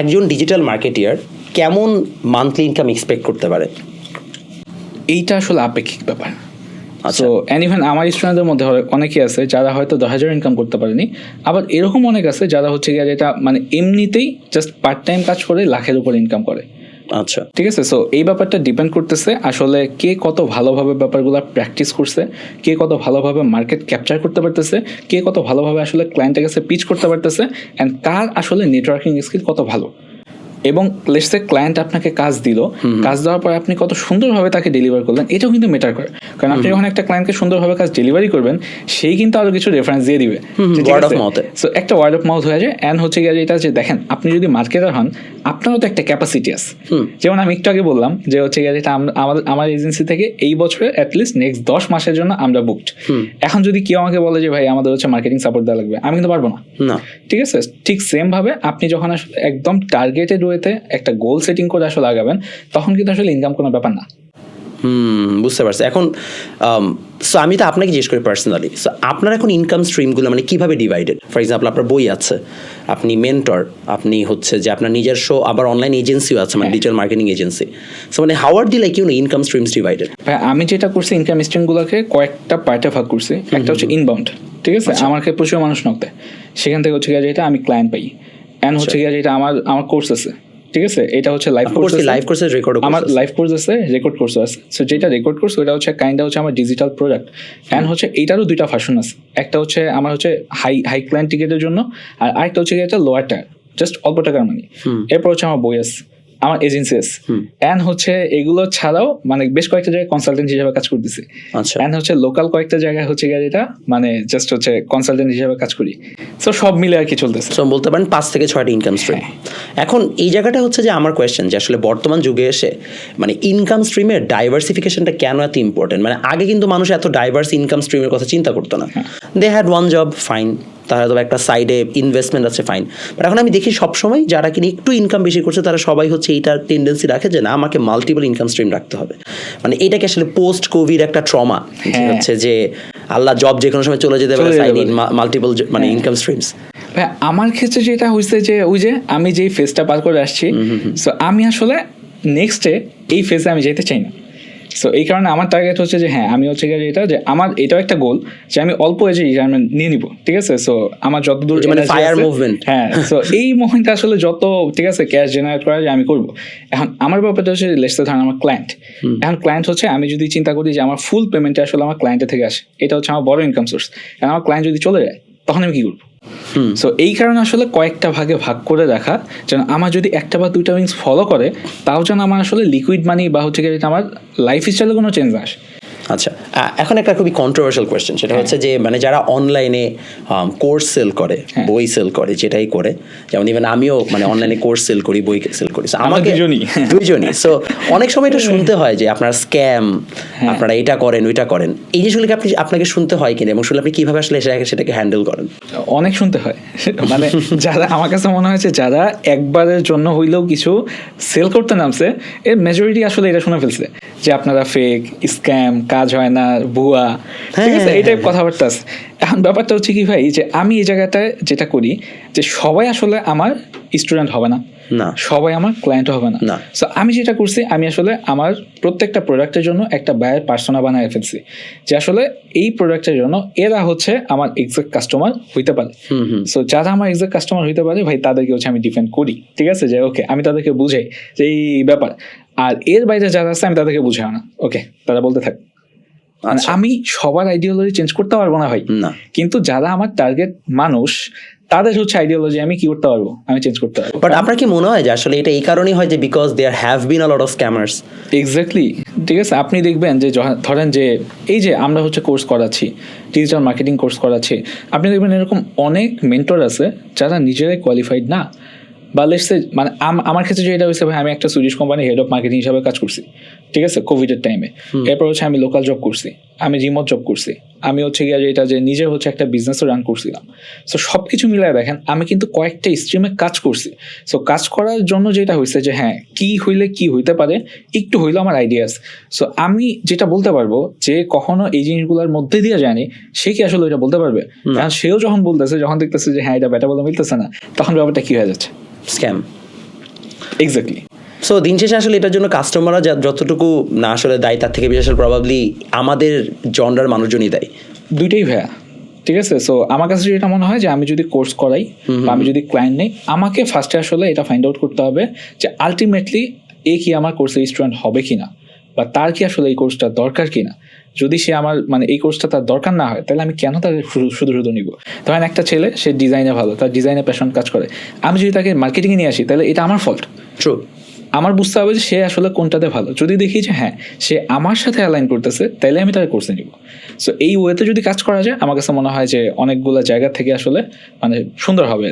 একজন digital marketeer কেমন monthly income expect করতে পারে? এইটা আসলে আপেক্ষিক ব্যাপার। সো অ্যান্ড ইভেন আমার স্টুডেন্টদের মধ্যে অনেকেই আছে যারা হয়তো দশ হাজার ইনকাম করতে পারেনি আবার এরকম অনেক আছে যারা হচ্ছে গিয়ে যেটা মানে এমনিতেই জাস্ট পার্ট টাইম কাজ করে লাখের উপর ইনকাম করে। আচ্ছা। ঠিক আছে সো এই ব্যাপারটা ডিপেন্ড করতেছে আসলে কে কত ভালোভাবে ব্যাপারগুলো প্র্যাকটিস করছে, কে কত ভালোভাবে মার্কেট ক্যাপচার করতে পারতেছে, কে কত ভালোভাবে আসলে ক্লায়েন্টের কাছে পিচ করতে পারতেছে অ্যান্ড কার আসলে নেটওয়ার্কিং স্কিল কত ভালো। এবং লেটসে ক্লায়েন্ট আপনাকে কাজ দিল কাজ দেওয়ার পর আপনি কত সুন্দরভাবে তাকে ডেলিভার করলেন এটাও কিন্তু মেটার করে। কারণ আপনি যখন একটা ক্লায়েন্টকে সুন্দরভাবে কাজ ডেলিভারি করবেন সেই কিন্তু আরও কিছু রেফারেন্স দিয়ে দিবে। সো একটা ওয়ার্ড অফ মাউথ হয়ে যায় অ্যান্ড হচ্ছে গিয়ে যেটা যে দেখেন আপনি যদি মার্কেটার হন আপনারও তো একটা ক্যাপাসিটি আছে। যেমন আমি একটু আগে বললাম যে হচ্ছে গিয়ে আম- আমাদের আমার এজেন্সি থেকে এই বছরে অ্যাটলিস্ট নেক্সট দশ মাসের জন্য আমরা বুকড এখন যদি কেউ আমাকে বলে যে ভাই আমাদের হচ্ছে মার্কেটিং সাপোর্ট দেওয়া লাগবে আমি কিন্তু পারব না। ঠিক আছে? ঠিক সেম ভাবে আপনি যখন একদম টার্গেটেড ওয়েতে একটা গোল সেটিং করে আসলে আগাবেন তখন কিন্তু আসলে ইনকাম কোনো ব্যাপার না। হুম বুঝতে পারছি। এখন সো আমি তো আপনাকে জিজ্ঞেস করি পার্সোনালি সো আপনার এখন ইনকাম স্ট্রিমগুলো মানে কীভাবে ডিভাইডেড ফর এক্সাম্পল আপনার বই আছে আপনি মেন্টর আপনি হচ্ছে যে আপনার নিজস্ব আবার অনলাইন এজেন্সিও আছে মানে ডিজিটাল মার্কেটিং এজেন্সি সো মানে হাওয়ার the like you know income streams divided ভাই আমি যেটা করছি ইনকাম স্ট্রিমগুলোকে কয়েকটা পার্টে ভাগ করছি একটা হচ্ছে ইনবাউন্ড ঠিক আছে? আমাকে প্রচুর মানুষ নক দেয় সেখান থেকে হচ্ছে যেটা আমি ক্লায়েন্ট পাই। অ্যান্ড হচ্ছে গিয়ে যেটা আমার আমার কোর্স আছে ঠিক আছে? এটা হচ্ছে live course live courses record আমার লাইভ কোর্স আছে রেকর্ড কোর্স আছে। সো যেটা রেকর্ড কোর্স ওটা হচ্ছে কাইন্ডা হচ্ছে আমার ডিজিটাল প্রোডাক্ট অ্যান্ড হচ্ছে এটারও দুইটা ভার্সন আছে। একটা হচ্ছে আমার হচ্ছে হাই হাই ক্লায়েন্ট টিকেটের জন্য আর আরেকটা হচ্ছে গিয়ে একটা লোয়ার টায়ার জাস্ট অল্প টাকার মানি এরপর হচ্ছে আমার বই আছে। আমার এজেন্সি আছে। অ্যান্ড হচ্ছে এগুলো ছাড়াও মানে বেশ কয়েকটা জায়গায় কনসালটেন্ট হিসেবে কাজ করতেছি। আচ্ছা। অ্যান্ড হচ্ছে লোকাল কয়েকটা জায়গায় হচ্ছে গিয়ে যেটা মানে জাস্ট হচ্ছে কনসালটেন্ট হিসেবে কাজ করি। সো সব মিলে আর কি চলতেছে। সো বলতে পারেন পাঁচ থেকে ছয়টা ইনকাম স্ট্রিম এখন এই জায়গাটা হচ্ছে যে আমার কোয়েশ্চেন যে আসলে বর্তমান যুগে এসে মানে ইনকাম স্ট্রিমের ডাইভার্সিফিকেশনটা কেন এত ইম্পর্টেন্ট মানে আগে কিন্তু মানুষ এত ডাইভার্স ইনকাম স্ট্রিমের কথা চিন্তা করতো না। They had one job fine তার হয়তো একটা সাইডে ইনভেস্টমেন্ট আছে ফাইন বাট এখন আমি দেখি সবসময় যারা কিনা একটু ইনকাম বেশি করছে তারা সবাই হচ্ছে এইটার টেন্ডেন্সি রাখে যে না আমাকে মাল্টিপল ইনকাম স্ট্রিম রাখতে হবে মানে এটাকে আসলে পোস্ট কোভিড একটা ট্রমা হ্যাঁ। হচ্ছে যে আল্লাহ জব যে কোনো সময় চলে যেতে পারে। মাল্টিপল মানে হ্যাঁ। ইনকাম স্ট্রিমস ভাই আমার ক্ষেত্রে যেটা হয়েছে যে ওই যে আমি যেই ফেজটা পার করে আসছি সো আমি আসলে নেক্সটে এই ফেজে আমি যেতে চাই না সো এই কারণে আমার টার্গেট হচ্ছে যে হ্যাঁ আমি হচ্ছে গিয়ে এটা যে আমার এটাও একটা গোল যে আমি অল্প এজে রিটায়ারমেন্ট নিয়ে নিব ঠিক আছে? সো আমার যত দূর মানে আছে- movement। হ্যাঁ সো এই মোমেন্টে আসলে যত ঠিক আছে ক্যাশ জেনারেট করা যায় আমি করব। এখন আমার ব্যাপারটা হচ্ছে লেসতে ধরেন আমার ক্লায়েন্ট এখন ক্লায়েন্ট হচ্ছে আমি যদি চিন্তা করি যে আমার ফুল পেমেন্টটা আসলে আমার ক্লায়েন্টের থেকে আসে এটা হচ্ছে আমার বড় ইনকাম সোর্স এখন আমার ক্লায়েন্ট যদি চলে যায় তখন আমি কি করব? সো এই কারণে আসলে কয়েকটা ভাগে ভাগ করে রাখা যেন আমার যদি একটা বা দুইটা উইংস ফলো করে, তাও যেন আমার আসলে লিকুইড মানি বা হচ্ছে আমার লাইফ স্টাইলে কোনো চেঞ্জ আসে। আচ্ছা এখন একটা খুবই কন্ট্রোভার্সিয়াল কোয়েশ্চেন সেটা হচ্ছে যে মানে যারা অনলাইনে কোর্স সেল করে হ্যাঁ। বই সেল করে যেটাই করে যেমন ইভেন আমিও মানে অনলাইনে কোর্স সেল করি বই সেল করি আমাকে দুজনই। দুইজনই সো অনেক সময় এটা শুনতে হয় যে আপনার স্ক্যাম হ্যাঁ। আপনারা এটা করেন ওইটা করেন এই জিনিসগুলোকে আপনি আপনাকে শুনতে হয় কিনা এবং শুনলে আপনি কীভাবে আসলে সেটাকে সেটাকে হ্যান্ডেল করেন অনেক শুনতে হয় মানে যারা আমার কাছে মনে হয়েছে যারা একবারের জন্য হইলেও কিছু সেল করতে নামছে এর মেজরিটি আসলে এটা শুনে ফেলছে যে আপনারা ফেক স্ক্যাম কাজ হয় না ভুয়া। ঠিক আছে? হ্যাঁ, এই টাইপ কথাবার্তা আছে। এখন ব্যাপারটা হচ্ছে কি ভাই যে আমি এই জায়গাটায় যেটা করি যে সবাই আসলে আমার স্টুডেন্ট হবে না। না। সবাই আমার ক্লায়েন্ট হবে না। না। সো আমি যেটা করছি আমি আসলে আমার প্রত্যেকটা প্রোডাক্টের জন্য একটা বায়ার পার্সোনা বানায় ফেলছি। যে আসলে এই প্রোডাক্টের জন্য এরা হচ্ছে আমার এক্সাক্ট কাস্টমার হইতে পারে। হুম হুম। সো যারা আমার এক্সাক্ট কাস্টমার হইতে পারে ভাই তাদেরকে হচ্ছে আমি ডিফেন্ড করি। ঠিক আছে? যে ওকে আমি তাদেরকে বুঝাই যে এই ব্যাপার। আর এর বাইরে যারা আছে আমি তাদেরকে বুঝাই না। ওকে তারা বলতে থাক। মানে আচ্ছা। আমি সবার আইডিওলজি চেঞ্জ করতে পারব না ভাই। না। কিন্তু যারা আমার টার্গেট মানুষ তাদের হচ্ছে আইডিওলজি আমি কি করতে পারব? আমি চেঞ্জ করতে পারব। বাট আপনার কি মনে হয় যে আসলে এটা এই কারণেই হয় যে because there have been a lot of scammers exactly ঠিক আছে আপনি দেখবেন যে ধরেন যে এই যে আমরা হচ্ছে কোর্স করাচ্ছি ডিজিটাল মার্কেটিং কোর্স করাচ্ছি আপনি দেখবেন এরকম অনেক মেন্টর আছে যারা নিজেরাই কোয়ালিফাইড না। বা লেটসে মানে আমার ক্ষেত্রে যেটা হয়েছে ভাই আমি একটা Swedish company head of marketing হিসাবে কাজ করছি। ঠিক আছে? কোভিডের টাইমে এরপর হচ্ছে আমি লোকাল জব করছি। আমি রিমোট জব করছি। আমি হচ্ছে গিয়ে যেটা যে নিজে হচ্ছে একটা বিজনেসও রান করছিলাম। সো সব কিছু মিলাই দেখেন আমি কিন্তু কয়েকটা স্ট্রিমে কাজ করছি। সো কাজ করার জন্য যেটা হয়েছে যে হ্যাঁ কি হইলে কি হইতে পারে একটু হইল আমার আইডিয়াস সো আমি যেটা বলতে পারব যে কখনো এই জিনিসগুলোর মধ্যে দিয়ে যায়নি সে কি আসলে ওইটা বলতে পারবে? কারণ সেও যখন বলতেছে যখন দেখতেছে যে হ্যাঁ এটা বেটা বলে মিলতেছে না তখন ব্যাপারটা কি হয়ে যাচ্ছে? স্ক্যাম এক্স্যাক্টলি সো দিন শেষে আসলে এটার জন্য কাস্টমাররা যতটুকু না আসলে দায়ী তার থেকে বিশেষ প্রবাবলি আমাদের জনরার মানুষজনই দেয়। দুইটাই ভাইয়া ঠিক আছে? সো আমার কাছে যেটা মনে হয় যে আমি যদি কোর্স করাই বা আমি যদি ক্লায়েন্ট নেই আমাকে ফার্স্টে আসলে এটা ফাইন্ড আউট করতে হবে যে আলটিমেটলি এ কি আমার কোর্সের স্টুডেন্ট হবে কিনা বা তার কি আসলে এই কোর্সটা দরকার কিনা। যদি সে আমার মানে এই কোর্সটা তার দরকার না হয় তাহলে আমি কেন তাকে শুধু শুধু নিব? ধরেন একটা ছেলে সে ডিজাইনে ভালো তার ডিজাইনে প্যাশন কাজ করে। আমি যদি তাকে মার্কেটিংয়ে নিয়ে আসি তাহলে এটা আমার ফল্ট ট্রু আমার বুঝতে হবে যে সে আসলে কোনটাতে ভালো। যদি দেখি যে হ্যাঁ সে আমার সাথে অ্যালাইন করতেছে তাহলে আমি তার কোর্সে নিব। সো এই ওয়েতে যদি কাজ করা যায় আমার কাছে মনে হয় যে অনেকগুলো জায়গা থেকে আসলে মানে সুন্দর হবে।